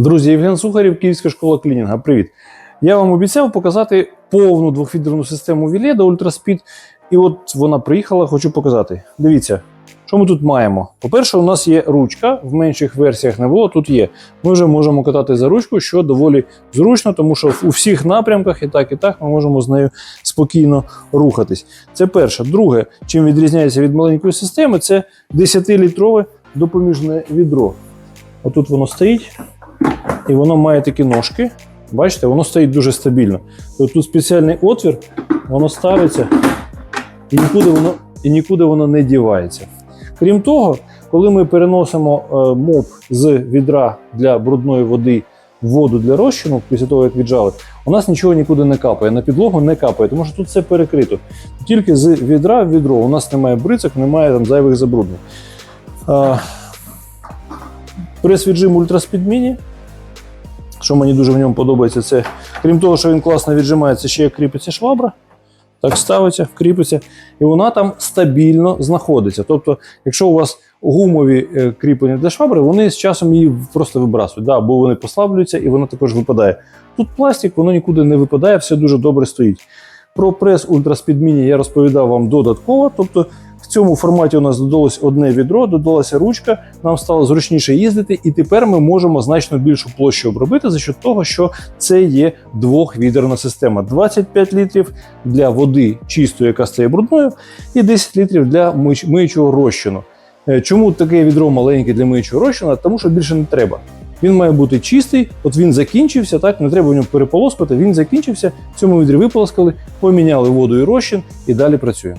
Друзі, Євген Сухарів, Київська школа клінінга. Привіт! Я вам обіцяв показати повну двохфідерну систему Віледа Ультраспід. І от вона приїхала, хочу показати. Дивіться, що ми тут маємо. По-перше, у нас є ручка, в менших версіях не було, тут є. Ми вже можемо катати за ручку, що доволі зручно, тому що у всіх напрямках і так, і так ми можемо з нею спокійно рухатись. Це перше. Друге, чим відрізняється від маленької системи, це 10-літрове допоміжне відро. Отут воно стоїть, і воно має такі ножки. Бачите, воно стоїть дуже стабільно. Тобто тут спеціальний отвір, воно ставиться і нікуди воно, і нікуди воно не дівається. Крім того, коли ми переносимо е, моп з відра для брудної води в воду для розчину, після того як віджали, у нас нічого нікуди не капає, на підлогу не капає, тому що тут все перекрито. Тільки з відра в відро у нас немає брицок, немає там зайвих забруднень. Е, Прес-віджим Ultraspeed Mini. Що мені дуже в ньому подобається, це крім того, що він класно віджимається, ще як кріпиться швабра. Так ставиться, кріпиться, і вона там стабільно знаходиться. Тобто, якщо у вас гумові е, кріплення для швабри, вони з часом її просто вибрасують, да, бо вони послаблюються і вона також випадає. Тут пластик, воно нікуди не випадає, все дуже добре стоїть. Про прес Mini я розповідав вам додатково. Тобто цьому форматі у нас додалось одне відро, додалася ручка, нам стало зручніше їздити, і тепер ми можемо значно більшу площу обробити за счет того, що це є двохвідерна система. 25 літрів для води чистої, яка стає брудною, і 10 літрів для миючого розчину. Е, Чому таке відро маленьке для миючого розчину? Тому що більше не треба. Він має бути чистий, от він закінчився, так не треба в ньому переполоскати. Він закінчився. В цьому відрі виполоскали, поміняли воду і розчин і далі працює.